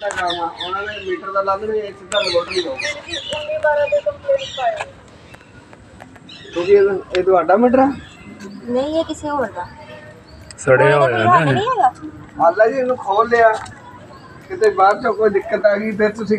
ਦਾ ਕੰਮ ਆ ਉਹਨਾਂ ਨੇ ਮੀਟਰ ਦਾ ਲੱਗ ਨਹੀਂ ਸਿੱਧਾ ਰਿਮੋਟ ਨਹੀਂ ਦੋ ਜੀ 19 12 ਦੇ ਕੰਪਲੇਂਟ ਪਾਇਆ ਕਿਉਂਕਿ ਇਹ ਇਹ ਤੁਹਾਡਾ ਮੀਟਰ ਆ? ਨਹੀਂ ਇਹ ਕਿਸੇ ਹੋਰ ਦਾ। ਸੜਿਆ ਹੋਇਆ ਨਾ ਇਹ। ਹਾਲਾ ਜੀ ਇਹਨੂੰ ਖੋਲ ਲਿਆ। ਕਿਤੇ ਬਾਅਦ ਚੋਂ ਕੋਈ ਦਿੱਕਤ ਆ ਗਈ ਫਿਰ ਤੁਸੀਂ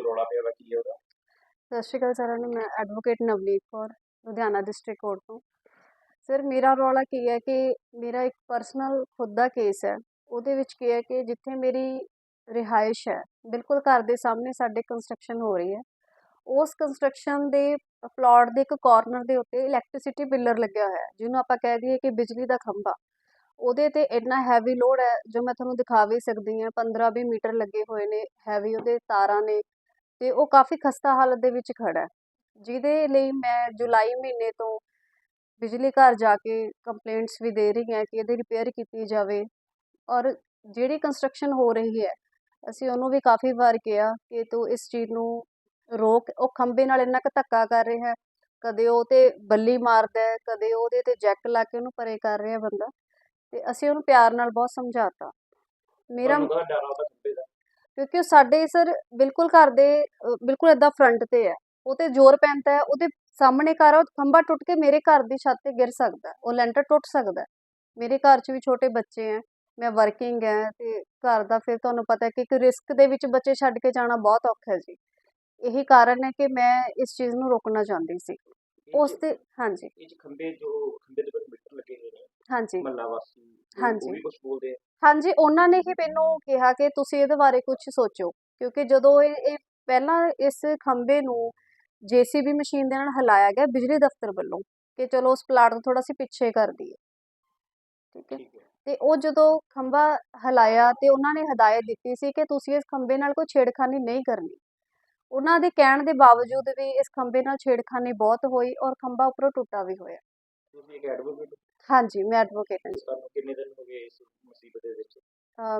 ਜੋ ਰੌਲਾ ਪਿਆ ਵਾ, ਕੀ ਹੈ ਉਹਦਾ? ਸਤਿ ਸ਼੍ਰੀ ਅਕਾਲ ਸਾਰਿਆਂ ਨੂੰ, ਮੈਂ advocate Navneet Kaur, Ludhiana district court ਤੋਂ। ਸਰ ਮੇਰਾ ਰੌਲਾ ਕੀ ਹੈ ਕਿ ਮੇਰਾ ਇੱਕ ਪਰਸਨਲ ਖੁਦ ਦਾ ਕੇਸ ਹੈ। ਉਹਦੇ ਵਿੱਚ ਕੀ ਹੈ ਕਿ ਜਿੱਥੇ ਮੇਰੀ ਰਿਹਾਇਸ਼ ਹੈ, ਬਿਲਕੁਲ ਘਰ ਦੇ ਸਾਹਮਣੇ ਸਾਡੇ ਕੰਸਟਰਕਸ਼ਨ ਹੋ ਰਹੀ ਹੈ। ਉਸ ਕੰਸਟਰਕਸ਼ਨ ਦੇ ਪਲਾਟ ਦੇ ਇੱਕ ਕਾਰਨਰ ਦੇ ਉੱਤੇ ਇਲੈਕਟ੍ਰਿਸਿਟੀ ਪਿੱਲਰ ਲੱਗਿਆ ਹੋਇਆ ਹੈ, ਜਿਹਨੂੰ ਆਪਾਂ ਕਹਿ ਦਈਏ ਕਿ ਬਿਜਲੀ ਦਾ ਖੰਭਾ। ਉਹਦੇ ਤੇ ਇੰਨਾ ਹੈਵੀ ਲੋਡ ਹੈ, ਜੋ ਮੈਂ ਤੁਹਾਨੂੰ ਦਿਖਾ ਵੀ ਸਕਦੀ ਹਾਂ 15-20 ਮੀਟਰ ਲੱਗੇ ਹੋਏ ਨੇ ਹੈਵੀ ਉਹਦੇ ਤਾਰਾਂ ਨੇ ਤੇ ਉਹ ਕਾਫੀ ਖਸਤਾ ਹਾਲਤ ਦੇ ਵਿੱਚ ਖੜਾ ਹੈ। ਜਿਹਦੇ ਲਈ ਮੈਂ ਜੁਲਾਈ ਮਹੀਨੇ ਤੋਂ ਬਿਜਲੀ ਘਰ ਜਾ ਕੇ ਕੰਪਲੇਂਟਸ ਵੀ ਦੇ ਰਹੀ ਹਾਂ ਕਿ ਇਹਦੀ ਰਿਪੇਅਰ ਕੀਤੀ ਜਾਵੇ ਔਰ ਜਿਹੜੀ ਕੰਸਟਰਕਸ਼ਨ ਹੋ ਰਹੀ ਹੈ, ਅਸੀਂ ਉਹਨੂੰ ਵੀ ਕਾਫੀ ਵਾਰ ਕਿਹਾ ਕਿ ਤੂੰ ਇਸ ਚੀਜ਼ ਨੂੰ ਰੋਕ, ਉਹ ਖੰਭੇ ਨਾਲ ਇੰਨਾ ਕੁ ਧੱਕਾ ਕਰ ਰਿਹਾ ਹੈ, ਕਦੇ ਉਹ ਤੇ ਬੱਲੀ ਮਾਰਦਾ ਹੈ, ਕਦੇ ਉਹਦੇ ਤੇ ਜੈਕ ਲਾ ਕੇ ਉਹਨੂੰ ਪਰੇ ਕਰ ਰਿਹਾ ਬੰਦਾ ਤੇ ਅਸੀਂ ਉਹਨੂੰ ਪਿਆਰ ਨਾਲ ਬਹੁਤ ਸਮਝਾਤਾ। ਮੇਰਾ ਕਿਉਂਕਿ ਉਹ ਸਾਡੇ ਸਰ ਬਿਲਕੁਲ ਘਰ ਦੇ ਬਿਲਕੁਲ ਏਦਾਂ ਫਰੰਟ ਤੇ ਹੈ। ਉਹ ਤੇ ਜ਼ੋਰ ਪੈਂਦਾ ਹੈ ਉਹਦੇ ਸਾਹਮਣੇ ਘਰ ਆ ਉਹ ਖੰਭਾ ਟੁੱਟ ਕੇ ਮੇਰੇ ਘਰ ਦੀ ਛੱਤ ਤੇ ਗਿਰ ਸਕਦਾ ਉਹ ਲੈਂਟਰ ਟੁੱਟ ਸਕਦਾ। ਮੇਰੇ ਘਰ 'ਚ ਵੀ ਛੋਟੇ ਬੱਚੇ ਹੈ ਮੈਂ ਵਰਕਿੰਗ ਹੈ ਤੇ ਘਰ ਦਾ ਫਿਰ ਤੁਹਾਨੂੰ ਪਤਾ ਹੈ ਕਿ ਇੱਕ ਰਿਸਕ ਦੇ ਵਿੱਚ ਬੱਚੇ ਛੱਡ ਕੇ ਜਾਣਾ ਬਹੁਤ ਔਖਾ ਹੈ ਜੀ। ਇਹੀ ਕਾਰਨ ਹੈ ਕਿ ਮੈਂ ਇਸ ਚੀਜ਼ ਨੂੰ ਰੋਕਣਾ ਚਾਹੁੰਦੀ ਸੀ। ਉਸ ਤੇ ਹਾਂਜੀ। ਇਹ ਖੰਭੇ ਜੋ ਖੰਭੇ ਦੇ ਉੱਪਰ ਮੀਟਰ ਲੱਗੇ ਹੋਏ ਨੇ ਹਾਂਜੀ। ਮਹੱਲਾ ਵਾਸੀ ਹਾਂਜੀ। ਉਹ ਵੀ ਕੁਝ ਬੋਲਦੇ ਆ। ਹਾਂਜੀ ਉਹਨਾਂ ਨੇ ਹੀ ਮੈਨੂੰ ਕਿਹਾ ਕਿ ਤੁਸੀਂ ਇਹਦੇ ਬਾਰੇ ਕੁਝ ਸੋਚੋ ਕਿਉਂਕਿ ਜਦੋਂ ਇਹ ਇਹ ਪਹਿਲਾਂ ਇਸ ਖੰਭੇ ਨੂੰ ਜੀਸੀਬੀ ਮਸ਼ੀਨ ਦੇ ਨਾਲ ਹਿਲਾਇਆ ਗਿਆ ਬਿਜਲੀ ਦਫ਼ਤਰ ਵੱਲੋਂ ਕਿ ਚਲੋ ਉਸ ਪਲਾਟ ਨੂੰ ਥੋੜਾ ਸੀ ਪਿੱਛੇ ਕਰ ਦਈਏ। ਠੀਕ ਹੈ? ਤੇ ਉਹ ਜਦੋਂ ਖੰਭਾ ਹਿਲਾਇਆ ਤੇ ਉਹਨਾਂ ਨੇ ਹਦਾਇਤ ਦਿੱਤੀ ਸੀ ਕਿ ਤੁਸੀਂ ਇਸ ਖੰਭੇ ਨਾਲ ਕੋਈ ਛੇੜਖਾਨੀ ਨਹੀਂ ਕਰਨੀ। ਉਹਨਾਂ ਦੇ ਕਹਿਣ ਦੇ ਬਾਵਜੂਦ ਵੀ ਇਸ ਖੰਭੇ ਨਾਲ ਛੇੜਖਾਨੀ ਬਹੁਤ ਹੋਈ ਔਰ ਖੰਭਾ ਉੱਪਰੋਂ ਟੁੱਟਾ ਵੀ ਹੋਇਆ। ਤੁਸੀਂ ਇੱਕ ਐਡਵੋਕੇਟ ਹਾਂਜੀ ਮੈਂ ਐਡਵੋਕੇਟ ਹਾਂ ਜੀ। ਤੁਹਾਨੂੰ ਕਿੰਨੇ ਦਿਨ ਹੋ ਗਏ ਇਸ ਮੁਸੀਬਤ ਦੇ ਵਿੱਚ?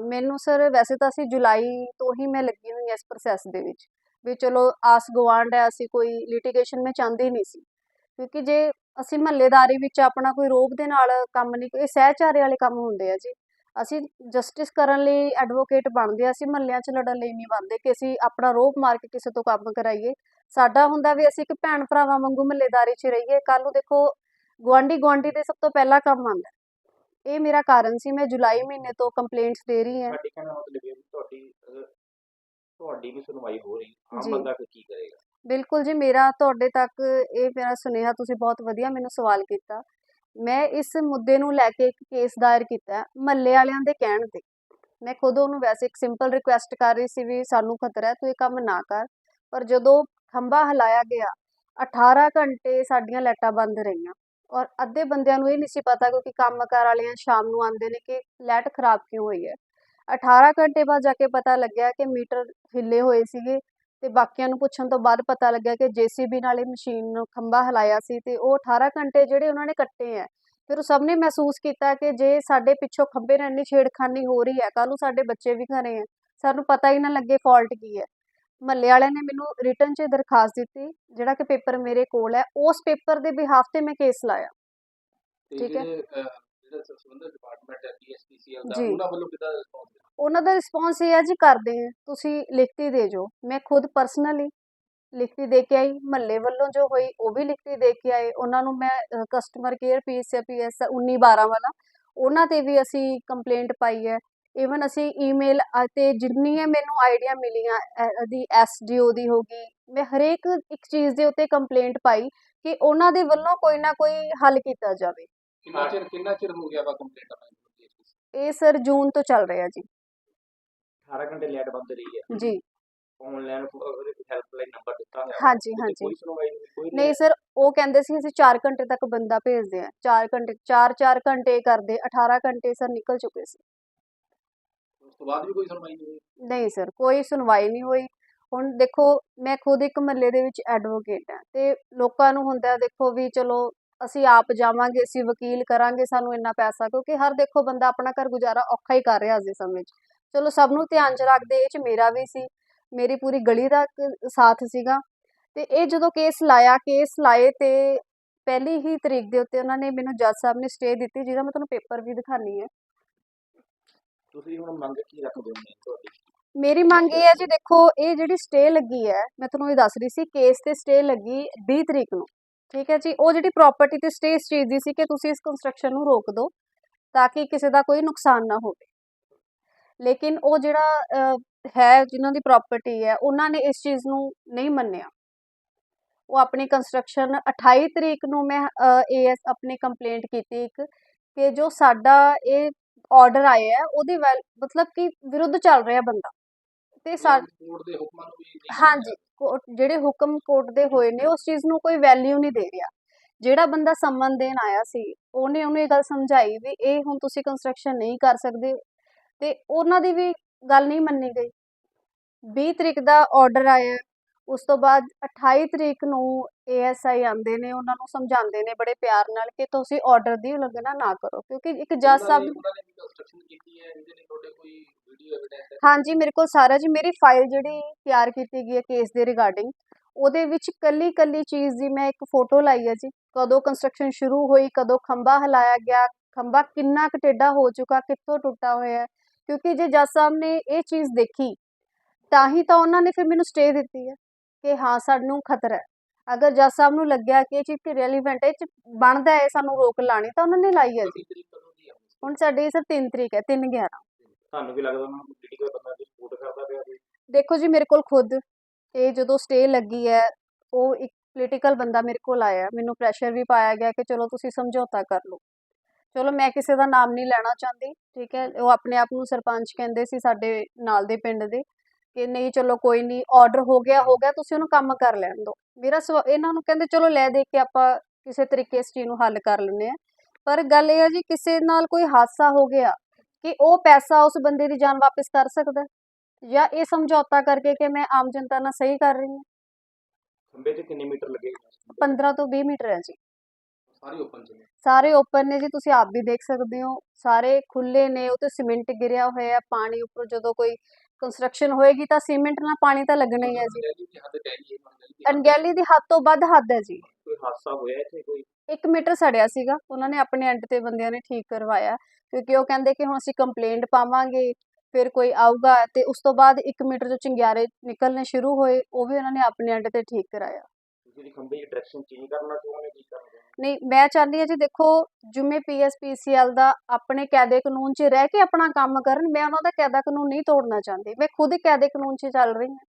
ਮੈਨੂੰ ਸਰ ਵੈਸੇ ਤਾਂ ਅਸੀਂ ਜੁਲਾਈ ਤੋਂ ਹੀ ਮੈਂ ਲੱਗੀ ਹੋਈ ਹਾਂ ਇਸ ਪ੍ਰੋਸੈਸ ਦੇ ਵਿੱਚ ਵੀ ਚਲੋ ਆਸ ਗੁਆਂਢ ਹੈ ਅਸੀਂ ਕੋਈ ਲਿਟੀਗੇਸ਼ਨ ਮੈਂ ਚਾਹੁੰਦੀ ਨਹੀਂ ਸੀ। ਕਿਉਂਕਿ ਜੇ ਅਸੀਂ ਮਹੱਲੇਦਾਰੀ ਵਿੱਚ ਆਪਣਾ ਕੋਈ ਰੋਬ ਦੇ ਨਾਲ ਕੰਮ ਨਹੀਂ ਇਹ ਸਹਿਚਾਰੇ ਵਾਲੇ ਕੰਮ ਹੁੰਦੇ ਆ ਜੀ ਅਸੀਂ ਜਸਟਿਸ ਕਰਨ ਲਈ ਐਡਵੋਕੇਟ ਬਣਦੇ ਆ ਅਸੀਂ ਮਹੱਲਿਆਂ 'ਚ ਲੜਨ ਲਈ ਨਹੀਂ ਬਣਦੇ ਕਿ ਅਸੀਂ ਆਪਣਾ ਰੋਬ ਮਾਰ ਕੇ ਕਿਸੇ ਤੋਂ ਕੰਮ ਕਰਾਈਏ। ਸਾਡਾ ਹੁੰਦਾ ਵੀ ਅਸੀਂ ਇੱਕ ਭੈਣ ਭਰਾਵਾਂ ਵਾਂਗੂ ਮਹੱਲੇਦਾਰੀ 'ਚ ਰਹੀਏ ਕੱਲ ਨੂੰ ਦੇਖੋ ਗੁਆਂਢੀ ਗੁਆਂਢੀ ਦੇ ਸਭ ਤੋਂ ਪਹਿਲਾ ਕੰਮ ਆਉਂਦਾ। ਇਹ ਮੇਰਾ ਕਾਰਨ ਸੀ ਮੈਂ ਜੁਲਾਈ ਮਹੀਨੇ ਤੋਂ ਕੰਪਲੇਂਟਸ ਦੇ ਰਹੀ ਹਾਂ। ਤੁਹਾਡੇ ਕਹਿਣ ਦਾ ਮਤਲਬ ਇਹ ਹੈ? ਵੀ ਤੁਹਾਡੀ ਅਹ, ਤੁਹਾਡੀ ਵੀ ਸੁਣਵਾਈ ਹੋ ਰਹੀ ਆਮ ਜੀ। ਬੰਦਾ ਫਿਰ ਕੀ ਕਰੇਗਾ? ਬਿਲਕੁਲ ਜੀ ਮੇਰਾ ਤੁਹਾਡੇ ਤੱਕ ਇਹ ਮੇਰਾ ਸੁਨੇਹਾ ਤੁਸੀਂ ਬਹੁਤ ਵਧੀਆ ਮੈਨੂੰ ਸਵਾਲ ਕੀਤਾ। ਮੈਂ ਇਸ ਮੁੱਦੇ ਨੂੰ ਲੈ ਕੇ ਇੱਕ ਕੇਸ ਦਾਇਰ ਕੀਤਾ ਮਹੱਲੇ ਵਾਲਿਆਂ ਦੇ ਕਹਿਣ ਤੇ। ਮੈਂ ਖੁਦ ਉਹਨੂੰ ਵੈਸੇ ਇੱਕ ਸਿੰਪਲ ਰਿਕੁਐਸਟ ਕਰ ਰਹੀ ਸੀ ਵੀ ਸਾਨੂੰ ਖਤਰਾ ਹੈ ਤੂੰ ਇਹ ਕੰਮ ਨਾ ਕਰ। ਪਰ ਜਦੋਂ ਖੰਭਾ ਹਿਲਾਇਆ ਗਿਆ 18 ਘੰਟੇ ਸਾਡੀਆਂ ਲਾਈਟਾਂ ਬੰਦ ਰਹੀਆਂ। ਔਰ ਅੱਧੇ ਬੰਦਿਆਂ ਨੂੰ ਇਹ ਨਹੀਂ ਸੀ ਪਤਾ ਕਿਉਂਕਿ ਕੰਮਕਾਰ ਵਾਲਿਆਂ ਸ਼ਾਮ ਨੂੰ ਆਉਂਦੇ ਨੇ ਕਿ ਲਾਈਟ ਖਰਾਬ ਕਿਉਂ ਹੋਈ ਹੈ। 18 ਘੰਟੇ ਬਾਅਦ ਜਾ ਕੇ ਪਤਾ ਲੱਗਿਆ ਕਿ ਮੀਟਰ ਹਿੱਲੇ ਹੋਏ ਸੀਗੇ ਤੇ ਬਾਕੀਆਂ ਨੂੰ ਪੁੱਛਣ ਤੋਂ ਬਾਅਦ ਪਤਾ ਲੱਗਿਆ ਕਿ ਜੀਸੀਬੀ ਨਾਲ ਇਹ ਮਸ਼ੀਨ ਨੂੰ ਖੰਭਾ ਹਿਲਾਇਆ ਸੀ ਤੇ ਉਹ 18 ਘੰਟੇ ਜਿਹੜੇ ਉਹਨਾਂ ਨੇ ਕੱਟੇ ਹੈ, ਫਿਰ ਉਹ ਸਭ ਨੇ ਮਹਿਸੂਸ ਕੀਤਾ ਕਿ ਜੇ ਸਾਡੇ ਪਿੱਛੋਂ ਖੰਭੇ ਨਾਲ ਇੰਨੀ ਛੇੜਖਾਨੀ ਹੋ ਰਹੀ ਹੈ ਕੱਲ ਨੂੰ ਸਾਡੇ ਬੱਚੇ ਵੀ ਘਰੇ ਹੈ, ਸਾਨੂੰ ਪਤਾ ਹੀ ਨਾ ਲੱਗੇ ਫਾਲਟ ਕੀ ਹੈ। ਮਹੱਲੇ ਵਾਲਿਆਂ ਨੇ ਮੈਨੂੰ ਰਿਟਰਨ 'ਚ ਦਰਖਾਸਤ ਦਿੱਤੀ ਜਿਹੜਾ ਕਿ ਪੇਪਰ ਮੇਰੇ ਕੋਲ ਹੈ ਉਸ ਪੇਪਰ ਦੇ ਬਿਹਾਫ ਤੇ ਮੈਂ ਕੇਸ ਲਾਇਆ। ਠੀਕ ਹੈ। ਜਿਹੜੇ ਅਹ, ਜਿਹੜਾ ਸ- ਸੰਬੰਧਿਤ ਡਿਪਾਰਟਮੈਂਟ ਹੈ ਪੀਐਸਪੀਸੀਐਲ ਦਾ ਜੀ। ਉਹਨਾਂ ਵੱਲੋਂ ਕਿਦਾਂ ਰਿਸਪੌਂਸ ਉਹਨਾਂ ਦਾ ਰਿਸਪੌਂਸ ਇਹ ਹੈ ਜੀ ਕਰਦੇ ਹਾਂ ਤੁਸੀਂ ਲਿਖਤੀ ਦੇ ਜੋ ਮੈਂ ਖੁਦ ਪਰਸਨਲੀ ਲਿਖਤੀ ਦੇ ਕੇ ਆਈ ਮਹੱਲੇ ਵੱਲੋਂ ਜੋ ਹੋਈ ਉਹ ਵੀ ਲਿਖਤੀ ਦੇ ਕੇ ਆਏ। ਉਹਨਾਂ ਨੂੰ ਮੈਂ ਕਸਟਮਰ ਕੇਅਰ ਪੀਐਸ ਪੀਐਸ 1912 ਵਾਲਾ ਉਹਨਾਂ ਤੇ ਵੀ ਅਸੀਂ ਕੰਪਲੇਂਟ ਪਾਈ ਹੈ। ਇਵਨ ਅਸੀਂ ਈਮੇਲ ਅਤੇ ਜਿੰਨੀਆਂ ਮੈਨੂੰ ਆਈਡੀਆ ਮਿਲੀਆਂ ਦੀ ਐਸਡੀਓ ਦੀ ਹੋ ਗਈ ਮੈਂ ਹਰੇਕ ਇੱਕ ਚੀਜ਼ ਦੇ ਉੱਤੇ ਕੰਪਲੇਂਟ ਪਾਈ ਕਿ ਉਹਨਾਂ ਦੇ ਵੱਲੋਂ ਕੋਈ ਨਾ ਕੋਈ ਹੱਲ ਕੀਤਾ ਜਾਵੇ। ਕਿੰਨਾ ਚਿਰ ਕਿੰਨਾ ਚਿਰ ਹੋ ਗਿਆ ਵਾ ਕੰਪਲੇਂਟ ਆਪਾਂ ਨੂੰ ਇਹ ਸਰ ਜੂਨ ਤੋਂ ਚੱਲ ਰਿਹਾ ਜੀ। 18 ਘੰਟੇ ਲਾਈਟ ਬੰਦ ਰਹੀ ਹੈ। ਜੀ। ਆਨਲਾਈਨ ਹੈਲਪਲਾਈਨ ਨੰਬਰ ਦਿੱਤਾ ਹੋਇਆ ਹਾਂਜੀ, ਹਾਂਜੀ। ਨਹੀਂ ਸਰ ਉਹ ਕਹਿੰਦੇ ਸੀ ਅਸੀਂ 4 ਘੰਟੇ ਤੱਕ ਬੰਦਾ ਭੇਜਦੇ ਆ 4 ਘੰਟੇ 4-4 ਘੰਟੇ ਕਰਦੇ 18 ਘੰਟੇ ਸਰ ਨਿਕਲ ਚੁੱਕੇ ਸੀ। ਤੋਂ ਬਾਅਦ ਵੀ ਕੋਈ ਸੁਣਵਾਈ ਨਹੀਂ ਹੋਈ? ਨਹੀਂ ਸਰ, ਕੋਈ ਸੁਣਵਾਈ ਨਹੀਂ ਹੋਈ। ਹੁਣ ਦੇਖੋ, ਮੈਂ ਖੁਦ ਇੱਕ ਮਹੱਲੇ ਦੇ ਵਿੱਚ ਐਡਵੋਕੇਟ ਹਾਂ ਤੇ ਲੋਕਾਂ ਨੂੰ ਹੁੰਦਾ ਦੇਖੋ ਵੀ ਚਲੋ, ਅਸੀਂ ਆਪ ਜਾਵਾਂਗੇ, ਅਸੀਂ ਵਕੀਲ ਕਰਾਂਗੇ, ਸਾਨੂੰ ਇੰਨਾ ਪੈਸਾ, ਕਿਉਂਕਿ ਹਰ ਦੇਖੋ ਬੰਦਾ ਆਪਣਾ ਘਰ ਗੁਜ਼ਾਰਾ ਔਖਾ ਹੀ ਕਰ ਰਿਹਾ ਅੱਜ ਦੇ ਸਮੇਂ 'ਚ। ਚਲੋ ਸਭ ਨੂੰ ਧਿਆਨ 'ਚ ਰੱਖਦੇ, ਇਹ 'ਚ ਮੇਰਾ ਵੀ ਸੀ, ਮੇਰੀ ਪੂਰੀ ਗਲੀ ਦਾ ਸਾਥ ਸੀਗਾ। ਤੇ ਇਹ ਜਦੋਂ ਕੇਸ ਲਾਇਆ, ਕੇਸ ਲਾਏ ਤੇ ਪਹਿਲੀ ਹੀ ਤਰੀਕ ਦੇ ਉੱਤੇ ਉਹਨਾਂ ਨੇ ਮੈਨੂੰ ਜੱਜ ਸਾਹਿਬ ਨੇ ਸਟੇ ਦਿੱਤੀ, ਜਿਹਦਾ ਮੈਂ ਤੁਹਾਨੂੰ ਪੇਪਰ ਵੀ ਦਿਖਾਣੀ ਹੈ। ਤੁਸੀਂ ਹੁਣ ਮੰਗ ਕੀ ਰੱਖਦੇ ਹੋ ਤੁਹਾਡੀ? ਮੇਰੀ ਮੰਗ ਇਹ ਹੈ ਜੀ, ਦੇਖੋ, ਇਹ ਜਿਹੜੀ ਸਟੇ ਲੱਗੀ ਹੈ, ਮੈਂ ਤੁਹਾਨੂੰ ਇਹ ਦੱਸ ਰਹੀ ਸੀ ਕੇਸ ਤੇ ਸਟੇ ਲੱਗੀ 20 ਤਰੀਕ ਨੂੰ, ਠੀਕ ਹੈ ਜੀ? ਉਹ ਜਿਹੜੀ ਪ੍ਰਾਪਰਟੀ ਤੇ ਸਟੇ ਇਸ ਚੀਜ਼ ਦੀ ਸੀ ਕਿ ਤੁਸੀਂ ਇਸ ਕੰਸਟਰਕਸ਼ਨ ਨੂੰ ਰੋਕ ਦਿਓ ਤਾਂ ਕਿ ਕਿਸੇ ਦਾ ਕੋਈ ਨੁਕਸਾਨ ਨਾ ਹੋਵੇ। ਲੇਕਿਨ ਉਹ ਜਿਹੜਾ ਹੈ ਜਿਨ੍ਹਾਂ ਦੀ ਪ੍ਰਾਪਰਟੀ ਹੈ, ਉਹਨਾਂ ਨੇ ਇਸ ਚੀਜ਼ ਨੂੰ ਨਹੀਂ ਮੰਨਿਆ। ਉਹ ਆਪਣੀ ਕੰਸਟਰਕਸ਼ਨ 28 ਤਰੀਕ ਨੂੰ ਮੈਂ ਏਐਸ ਆਪਣੀ ਕੰਪਲੇਂਟ ਕੀਤੀ ਇੱਕ ਕਿ ਜੋ ਸਾਡਾ ਇਹ ਆਰਡਰ ਆਇਆ ਹੈ ਉਹਦੀ ਵੈਲ ਮਤਲਬ ਕਿ ਵਿਰੁੱਧ ਚੱਲ ਰਿਹਾ ਬੰਦਾ। ਤੇ ਕੋਰਟ ਦੇ ਹੁਕਮਾਂ ਨੂੰ ਵੀ ਨਹੀਂ ਹਾਂਜੀ ਕੋਰਟ ਜਿਹੜੇ ਹੁਕਮ ਕੋਰਟ ਦੇ ਹੋਏ ਨੇ ਉਸ ਚੀਜ਼ ਨੂੰ ਕੋਈ ਵੈਲਿਊ ਨਹੀਂ ਦੇ ਰਿਹਾ। ਜਿਹੜਾ ਬੰਦਾ ਸੰਮਨ ਦੇਣ ਆਇਆ ਸੀ ਉਹਨੇ ਉਹਨੂੰ ਇਹ ਗੱਲ ਸਮਝਾਈ ਵੀ ਇਹ ਹੁਣ ਤੁਸੀਂ ਕੰਸਟਰਕਸ਼ਨ ਨਹੀਂ ਕਰ ਸਕਦੇ। ਤੇ ਉਹਨਾਂ ਦੀ ਵੀ ਗੱਲ ਨਹੀਂ ਮੰਨੀ ਗਈ। 20 ਤਰੀਕ ਦਾ ਆਰਡਰ ਆਇਆ ਉਸ ਤੋਂ ਬਾਅਦ 28 ਤਰੀਕ ਨੂੰ ਏਐਸਆਈ ਆਉਂਦੇ ਨੇ ਉਹਨਾਂ ਨੂੰ ਸਮਝਾਉਂਦੇ ਨੇ ਬੜੇ ਪਿਆਰ ਨਾਲ ਕਿ ਤੁਸੀਂ ਆਰਡਰ ਦੀ ਉਲੰਘਣਾ ਨਾ ਕਰੋ ਕਿਉਂਕਿ ਇੱਕ ਜੱਜ ਸਾਹਿਬ ਹਾਂਜੀ ਮੇਰੇ ਕੋਲ ਸਾਰਾ ਜੀ ਮੇਰੀ ਫਾਈਲ ਜਿਹੜੀ ਤਿਆਰ ਕੀਤੀ ਗਈ ਹੈ ਕੇਸ ਦੇ ਰਿਗਾਰਡਿੰਗ ਉਹਦੇ ਵਿੱਚ ਕੱਲੀ ਕੱਲੀ ਚੀਜ਼ ਦੀ ਮੈਂ ਇੱਕ ਫੋਟੋ ਲਾਈ ਹੈ ਜੀ। ਕਦੋਂ ਕੰਸਟਰਕਸ਼ਨ ਸ਼ੁਰੂ ਹੋਈ ਕਦੋਂ ਖੰਭਾ ਹਿਲਾਇਆ ਗਿਆ ਖੰਭਾ ਕਿੰਨਾ ਕੁ ਟੇਢਾ ਹੋ ਚੁੱਕਾ ਕਿੱਥੋਂ ਟੁੱਟਾ ਹੋਇਆ ਕਿਉਂਕਿ ਜੇ ਜੱਜ ਸਾਹਿਬ ਨੇ ਇਹ ਚੀਜ਼ ਦੇਖੀ ਤਾਂ ਹੀ ਤਾਂ ਉਹਨਾਂ ਨੇ ਫਿਰ ਮੈਨੂੰ ਸਟੇ ਦਿੱਤੀ ਹੈ। ਕਿ ਹਾਂ ਸਾਨੂੰ ਖਤਰਾ ਹੈ। ਅਗਰ ਜੱਜ ਸਾਹਿਬ ਨੂੰ ਲੱਗਿਆ ਕਿ ਇਹ ਚੀਜ਼ ਰੈਲੀਵੈਂਟ ਹੈ ਇਹ 'ਚ ਬਣਦਾ ਹੈ ਸਾਨੂੰ ਰੋਕ ਲਾਣੀ ਤਾਂ ਉਹਨਾਂ ਨੇ ਲਾਈ ਹੈ ਜੀ। ਹੁਣ ਸਾਡੀ ਸਰ 3 ਤਰੀਕ ਹੈ 3 11 ਤੁਹਾਨੂੰ ਵੀ ਲੱਗਦਾ ਉਹਨਾਂ ਨੂੰ ਜਿਹੜੀ ਕੋਈ ਬੰਦਾ ਦੀ ਸਪੋਰਟ ਕਰਦਾ ਪਿਆ ਵੀ ਦੇਖੋ ਜੀ ਮੇਰੇ ਕੋਲ ਖੁਦ ਇਹ ਜਦੋਂ ਸਟੇ ਲੱਗੀ ਹੈ ਉਹ ਇੱਕ ਪੋਲੀਟੀਕਲ ਬੰਦਾ ਮੇਰੇ ਕੋਲ ਆਇਆ ਮੈਨੂੰ ਪ੍ਰੈਸ਼ਰ ਵੀ ਪਾਇਆ ਗਿਆ ਕਿ ਚਲੋ ਤੁਸੀਂ ਸਮਝੌਤਾ ਕਰ ਲਓ। ਚਲੋ ਮੈਂ ਕਿਸੇ ਦਾ ਨਾਮ ਨਹੀਂ ਲੈਣਾ ਚਾਹੁੰਦੀ ਠੀਕ ਹੈ? ਉਹ ਆਪਣੇ ਆਪ ਨੂੰ ਸਰਪੰਚ ਕਹਿੰਦੇ ਸੀ ਸਾਡੇ ਨਾਲ ਦੇ ਪਿੰਡ ਦੇ ਕਿ ਨਹੀਂ ਚਲੋ ਕੋਈ ਨਹੀਂ ਆਰਡਰ ਹੋ ਗਿਆ ਹੋ ਗਿਆ ਤੁਸੀਂ ਉਹਨੂੰ ਕੰਮ ਕਰ ਲੈਣ ਦਿਓ। ਮੇਰਾ ਇਹਨਾਂ ਨੂੰ ਕਹਿੰਦੇ ਚਲੋ ਲੈ ਦੇ ਕੇ ਆਪਾਂ ਕਿਸੇ ਤਰੀਕੇ ਇਸ ਚੀਜ਼ ਨੂੰ ਹੱਲ ਕਰ ਲੈਂਦੇ ਆ ਪਰ ਗੱਲ ਇਹ ਹੈ ਜੀ ਕਿਸੇ ਨਾਲ ਕੋਈ ਹਾਦਸਾ ਹੋ ਗਿਆ ਕਿ ਉਹ ਪੈਸਾ ਉਸ ਬੰਦੇ ਦੀ ਜਾਨ ਵਾਪਸ ਕਰ ਸਕਦਾ? ਜਾਂ ਇਹ ਸਮਝੌਤਾ ਕਰਕੇ ਕਿ ਮੈਂ ਆਮ ਜਨਤਾ ਨਾਲ ਸਹੀ ਕਰ ਰਹੀ ਹਾਂ? ਖੰਬੇ ਤੇ ਕਿੰਨੇ ਮੀਟਰ ਲੱਗੇ? 15 ਤੋਂ 20 ਮੀਟਰ ਹੈ ਜੀ। ਸਾਰੀ ਓਪਨ ਨੇ। ਸਾਰੇ ਓਪਨ ਨੇ ਜੀ ਤੁਸੀਂ ਆਪ ਵੀ ਦੇਖ ਸਕਦੇ ਹੋ। ਸਾਰੇ ਖੁੱਲੇ ਨੇ ਉਹ ਤੇ ਸੀਮੈਂਟ ਗਿਰਿਆ ਹੋਇਆ ਹੈ ਪਾਣੀ ਉੱਪਰ ਜਦੋਂ ਕੋਈ ਕੰਸਟਰਕਸ਼ਨ ਹੋਏਗੀ ਤਾਂ ਸੀਮੈਂਟ ਨਾਲ ਪਾਣੀ ਤਾਂ ਲੱਗਣਾ ਹੀ ਹੈ ਜੀ। ਅਣਗਹਿਲੀ ਦੀ ਹੱਦ ਤੋਂ ਵੱਧ ਹੱਦ ਹੈ ਜੀ। ਕੋਈ ਹਾਦਸਾ ਹੋਇਆ ਇੱਥੇ ਕੋਈ? 1 ਮੀਟਰ ਸੜਿਆ ਸੀਗਾ ਉਹਨਾਂ ਨੇ ਆਪਣੇ ਐਂਡ ਤੇ ਬੰਦਿਆਂ ਨੇ ਠੀਕ ਕਰਵਾਇਆ। ਕਿਉਂਕਿ ਉਹ ਕਹਿੰਦੇ ਕਿ ਹੁਣ ਅਸੀਂ ਕੰਪਲੇਂਟ ਪਾਵਾਂਗੇ ਫਿਰ ਕੋਈ ਆਊਗਾ ਤੇ ਉਸ ਤੋਂ ਬਾਅਦ 1 ਮੀਟਰ ਜੋ ਚਿੰਗਿਆਰੇ ਨਿਕਲਣੇ ਸ਼ੁਰੂ ਹੋਏ ਉਹ ਵੀ ਉਹਨਾਂ ਨੇ ਆਪਣੇ ਐਂਡ ਤੇ ਠੀਕ ਕਰਾਇਆ। ਦੀ ਖੰਬੇ ਦੀ ਡਾਇਰੈਕਸ਼ਨ ਚੇਂਜ ਕਰਨਾ ਚਾਹੁੰਦੇ ਕੀ ਕਰਨਾ ਨਹੀਂ ਮੈਂ ਚਾਹੁੰਦੀ ਹਾਂ ਜੀ ਦੇਖੋ ਜਿਵੇਂ ਪੀਐਸਪੀਸੀਐਲ ਦਾ ਆਪਣੇ ਕਾਇਦੇ ਕਾਨੂੰਨ 'ਚ ਰਹਿ ਕੇ ਆਪਣਾ ਕੰਮ ਕਰਨ ਮੈਂ ਉਹਨਾਂ ਦਾ ਕਾਇਦਾ ਕਾਨੂੰਨ ਨਹੀਂ ਤੋੜਨਾ ਚਾਹੁੰਦੀ। ਮੈਂ ਖੁਦ ਕਾਇਦੇ ਕਾਨੂੰਨ 'ਚ ਚੱਲ ਰਹੀ ਹਾਂ।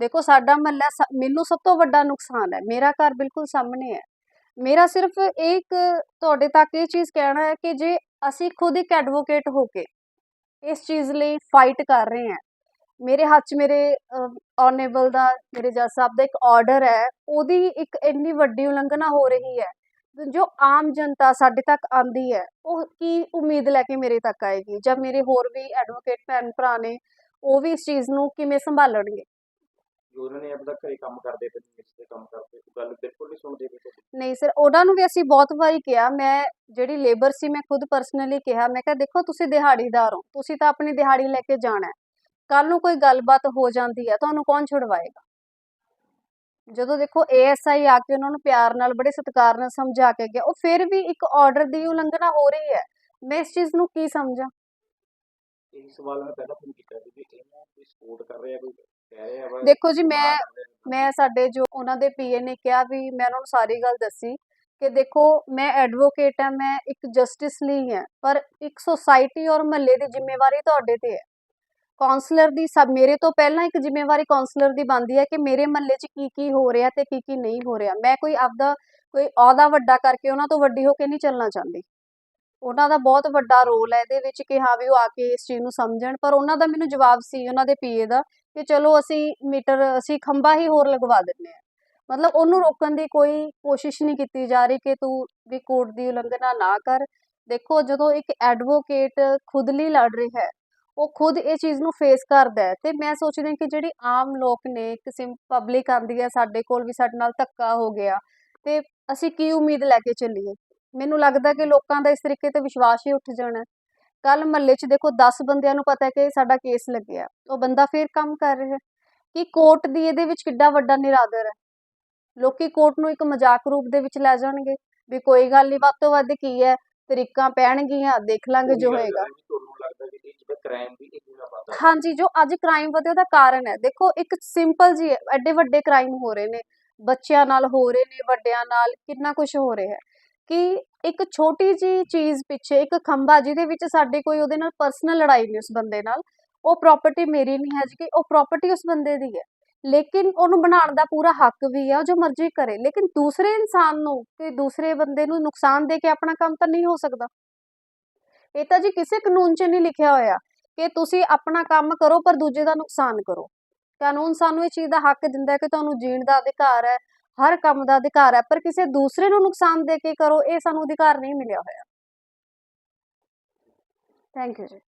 ਦੇਖੋ ਸਾਡਾ ਮਹੱਲਾ ਮੈਨੂੰ ਸਭ ਤੋਂ ਵੱਡਾ ਨੁਕਸਾਨ ਹੈ। ਮੇਰਾ ਘਰ ਬਿਲਕੁਲ ਸਾਹਮਣੇ ਹੈ। ਮੇਰਾ ਸਿਰਫ ਇੱਕ ਤੁਹਾਡੇ ਤੱਕ ਇਹ ਚੀਜ਼ ਕਹਿਣਾ ਹੈ ਕਿ ਜੇ ਅਸੀਂ ਖੁਦ ਇੱਕ ਐਡਵੋਕੇਟ ਹੋ ਕੇ ਇਸ ਚੀਜ਼ ਲਈ ਫਾਈਟ ਕਰ ਰਹੇ ਹਾਂ ਮੇਰੇ ਹੱਥ 'ਚ ਮੇਰੇ ਔਨੇਬਲ ਦਾ ਮੇਰੇ ਜੱਜ ਸਾਹਿਬ ਦਾ ਇੱਕ ਆਰਡਰ ਹੈ ਉਹਦੀ ਇੱਕ ਇੰਨੀ ਵੱਡੀ ਉਲੰਘਣਾ ਹੋ ਰਹੀ ਹੈ ਜੋ ਆਮ ਜਨਤਾ ਸਾਡੇ ਤੱਕ ਆਂਦੀ ਹੈ ਉਹ ਕੀ ਉਮੀਦ ਲੈ ਕੇ ਮੇਰੇ ਤੱਕ ਆਏਗੀ? ਜਾਂ ਮੇਰੇ ਹੋਰ ਵੀ ਐਡਵੋਕੇਟ ਭੈਣ ਭਰਾ ਨੇ ਉਹ ਵੀ ਇਸ ਚੀਜ਼ ਨੂੰ ਕਿਵੇਂ ਸੰਭਾਲਣਗੇ? ਜੋ ਉਹਨਾਂ ਨੇ ਆਪਦਾ ਘਰੇ ਕੰਮ ਕਰਦੇ ਤੇ ਮਿਸ ਦੇ ਕੰਮ ਕਰਦੇ ਉਹ ਗੱਲ ਬਿਲਕੁਲ ਨਹੀਂ ਸੁਣਦੇ ਨਹੀਂ ਸਰ ਉਹਨਾਂ ਨੂੰ ਵੀ ਅਸੀਂ ਬਹੁਤ ਵਾਰੀ ਕਿਹਾ ਮੈਂ ਜਿਹੜੀ ਲੇਬਰ ਸੀ ਮੈਂ ਖੁਦ ਪਰਸਨਲੀ ਕਿਹਾ ਮੈਂ ਕਿਹਾ ਦੇਖੋ ਤੁਸੀਂ ਦਿਹਾੜੀਦਾਰ ਹੋ ਤੁਸੀਂ ਤਾਂ ਆਪਣੀ ਦਿਹਾੜੀ ਲੈ ਕੇ ਜਾਣਾ ਕੱਲ ਨੂੰ ਕੋਈ ਗੱਲਬਾਤ ਹੋ ਜਾਂਦੀ ਹੈ ਤੁਹਾਨੂੰ ਕੌਣ ਛੁਡਵਾਏਗਾ? ਜਦੋਂ ਦੇਖੋ ਏਐਸਆਈ ਆ ਕੇ ਉਹਨਾਂ ਨੂੰ ਪਿਆਰ ਨਾਲ ਬੜੇ ਸਤਿਕਾਰ ਨਾਲ ਸਮਝਾ ਕੇ ਗਿਆ ਉਹ ਫਿਰ ਵੀ ਇੱਕ ਆਰਡਰ ਦੀ ਉਲੰਘਣਾ ਹੋ ਰਹੀ ਹੈ। ਮੈਂ ਇਸ ਚੀਜ਼ ਨੂੰ ਕੀ ਸਮਝਾਂ? ਇਹ ਸਵਾਲ ਮੈਂ ਪਹਿਲਾਂ ਤੁਹਾਨੂੰ ਕੀਤਾ ਸੀ ਕਿ ਇਹਨਾਂ ਕੋਈ ਸਪੋਰਟ ਕਰ ਰਿਹਾ ਕੋਈ ਕਹਿ ਰਿਹਾ ਵਾ ਦੇਖੋ ਜੀ, ਮੈਂ-। ਮੈਂ ਸਾਡੇ ਜੋ ਉਹਨਾਂ ਦੇ ਪੀਏ ਨੇ ਕਿਹਾ ਵੀ ਮੈਂ ਉਹਨਾਂ ਨੂੰ ਸਾਰੀ ਗੱਲ ਦੱਸੀ ਕਿ ਦੇਖੋ ਮੈਂ ਐਡਵੋਕੇਟ ਹਾਂ ਮੈਂ ਇੱਕ ਜਸਟਿਸ ਲਈ ਹਾਂ ਪਰ ਇੱਕ ਸੁਸਾਇਟੀ ਔਰ ਮਹੱਲੇ ਦੀ ਜ਼ਿੰਮੇਵਾਰੀ ਤੁਹਾਡੇ ਤੇ ਹੈ। ਕਾਉਂਸਲਰ ਦੀ ਸਭ, ਮੇਰੇ ਤੋਂ ਪਹਿਲਾਂ ਇੱਕ ਜ਼ਿੰਮੇਵਾਰੀ ਕਾਉਂਸਲਰ ਦੀ ਬਣਦੀ ਹੈ ਕਿ ਮੇਰੇ ਮਹੱਲੇ 'ਚ ਕੀ ਕੀ ਹੋ ਰਿਹਾ ਤੇ ਕੀ ਕੀ ਨਹੀਂ ਹੋ ਰਿਹਾ। ਮੈਂ ਕੋਈ ਆਪਦਾ, ਕੋਈ ਅਹੁਦਾ ਵੱਡਾ ਕਰਕੇ ਉਹਨਾਂ ਤੋਂ ਵੱਡੀ ਹੋ ਕੇ ਨਹੀਂ ਚੱਲਣਾ ਚਾਹੁੰਦੀ। ਉਹਨਾਂ ਦਾ ਬਹੁਤ ਵੱਡਾ ਰੋਲ ਹੈ ਇਹਦੇ ਵਿੱਚ ਕਿ ਹਾਂ ਵੀ ਉਹ ਆ ਕੇ ਇਸ ਚੀਜ਼ ਨੂੰ ਸਮਝਣ, ਪਰ ਉਹਨਾਂ ਦਾ ਮੈਨੂੰ ਜਵਾਬ ਸੀ, ਉਹਨਾਂ ਦੇ ਪੀਏ ਦਾ, ਕਿ ਚਲੋ ਅਸੀਂ ਮੀਟਰ, ਅਸੀਂ ਖੰਭਾ ਹੀ ਹੋਰ ਲਗਵਾ ਦਿੰਨੇ ਆ ਮਤਲਬ ਉਹਨੂੰ ਰੋਕਣ ਦੀ ਕੋਈ ਕੋਸ਼ਿਸ਼ ਨਹੀਂ ਕੀਤੀ ਜਾ ਰਹੀ ਕਿ ਤੂੰ ਵੀ ਕੋਰਟ ਦੀ ਉਲੰਘਣਾ ਨਾ ਕਰ। ਦੇਖੋ ਜਦੋਂ ਇੱਕ ਐਡਵੋਕੇਟ ਖੁਦ ਲਈ ਲੜ ਰਿਹਾ ਹੈ ਉਹ ਖੁਦ ਇਹ ਚੀਜ਼ ਨੂੰ ਫੇਸ ਕਰਦਾ ਹੈ। ਤੇ ਮੈਂ ਸੋਚਦੀ ਹਾਂ ਕਿ ਜਿਹੜੀ ਆਮ ਲੋਕ ਨੇ ਕਿਸੇ ਪਬਲਿਕ ਆਂਦੀ ਹੈ ਸਾਡੇ ਕੋਲ ਵੀ ਸਾਡੇ ਨਾਲ ਧੱਕਾ ਹੋ ਗਿਆ। ਤੇ ਅਸੀਂ ਕੀ ਉਮੀਦ ਲੈ ਕੇ ਚੱਲੀਏ? ਮੈਨੂੰ ਲੱਗਦਾ ਕਿ ਲੋਕਾਂ ਦਾ ਇਸ ਤਰੀਕੇ ਤੇ ਵਿਸ਼ਵਾਸ ਹੀ ਉੱਠ ਜਾਣਾ ਕੱਲ ਮਹੱਲੇ 'ਚ ਦੇਖੋ 10 ਬੰਦਿਆਂ ਨੂੰ ਪਤਾ ਹੈ ਕਿ ਸਾਡਾ ਕੇਸ ਲੱਗਿਆ। ਉਹ ਬੰਦਾ ਫੇਰ ਕੰਮ ਕਰ ਰਿਹਾ ਕਿ ਕੋਰਟ ਦੀ ਇਹਦੇ ਵਿੱਚ ਕਿੱਡਾ ਵੱਡਾ ਨਿਰਾਦਰ ਹੈ? ਲੋਕੀ ਕੋਰਟ ਨੂੰ ਇੱਕ ਮਜ਼ਾਕ ਰੂਪ ਦੇ ਵਿੱਚ ਲੈ ਜਾਣਗੇ ਵੀ ਕੋਈ ਗੱਲ ਨਹੀਂ ਵੱਧ ਤੋਂ ਵੱਧ ਕੀ ਹੈ? ਤਰੀਕਾਂ ਪੈਣਗੀਆਂ ਦੇਖ ਲਾਂਗੇ ਜੋ ਹੋਏਗਾ। ਕ੍ਰਾਈਮ ਵੀ ਇਹ ਜਿਹੜਾ ਹਾਂਜੀ, ਜੋ ਅੱਜ ਕ੍ਰਾਈਮ ਵਧੇ ਉਹਦਾ ਕਾਰਨ ਹੈ। ਦੇਖੋ, ਇੱਕ ਸਿੰਪਲ ਜੀ ਐਡੇ ਵੱਡੇ ਕ੍ਰਾਈਮ ਹੋ ਰਹੇ ਨੇ। ਬੱਚਿਆਂ ਨਾਲ ਹੋ ਰਹੇ ਨੇ, ਵੱਡਿਆਂ ਨਾਲ, ਕਿੰਨਾ ਕੁਝ ਹੋ ਰਿਹਾ ਹੈ। ਕਿ ਇੱਕ ਛੋਟੀ ਜੀ ਚੀਜ਼ ਪਿੱਛੇ, ਇੱਕ ਖੰਭਾ ਜਿਹਦੇ ਵਿੱਚ ਸਾਡੀ ਕੋਈ ਉਹਦੇ ਨਾਲ ਪਰਸਨਲ ਲੜਾਈ ਨਹੀਂ ਉਸ ਬੰਦੇ ਨਾਲ, ਉਹ ਪ੍ਰਾਪਰਟੀ ਮੇਰੀ ਨਹੀਂ ਹੈ ਜੀ, ਉਹ ਪ੍ਰਾਪਰਟੀ ਉਸ ਬੰਦੇ ਦੀ ਹੈ। ਲੇਕਿਨ ਉਹਨੂੰ ਬਣਾਉਣ ਦਾ ਪੂਰਾ ਹੱਕ ਵੀ ਆ ਜੋ ਮਰਜ਼ੀ ਕਰੇ। ਲੇਕਿਨ ਦੂਸਰੇ ਇਨਸਾਨ ਨੂੰ ਤੇ ਦੂਸਰੇ ਬੰਦੇ ਨੂੰ ਨੁਕਸਾਨ ਦੇ ਕੇ ਆਪਣਾ ਕੰਮ ਤਾਂ ਨਹੀਂ ਹੋ ਸਕਦਾ। ਇਹ ਤਾਂ ਜੀ ਕਿਸੇ ਕਾਨੂੰਨ 'ਚ ਨਹੀਂ ਲਿਖਿਆ ਹੋਇਆ। ਕਿ ਤੁਸੀਂ ਆਪਣਾ ਕੰਮ ਕਰੋ, ਪਰ ਦੂਜੇ ਦਾ ਨੁਕਸਾਨ ਕਰੋ। ਕਾਨੂੰਨ ਸਾਨੂੰ ਇਹ ਚੀਜ਼ ਦਾ ਹੱਕ ਦਿੰਦਾ ਹੈ ਕਿ ਤੁਹਾਨੂੰ ਜੀਣ ਦਾ ਅਧਿਕਾਰ ਹੈ, ਹਰ ਕੰਮ ਦਾ ਅਧਿਕਾਰ ਹੈ, ਪਰ ਕਿਸੇ ਦੂਸਰੇ ਨੂੰ ਨੁਕਸਾਨ ਦੇ ਕੇ ਕਰੋ, ਇਹ ਸਾਨੂੰ ਅਧਿਕਾਰ ਨਹੀਂ ਮਿਲਿਆ ਹੋਇਆ। ਥੈਂਕ ਯੂ ਜੀ।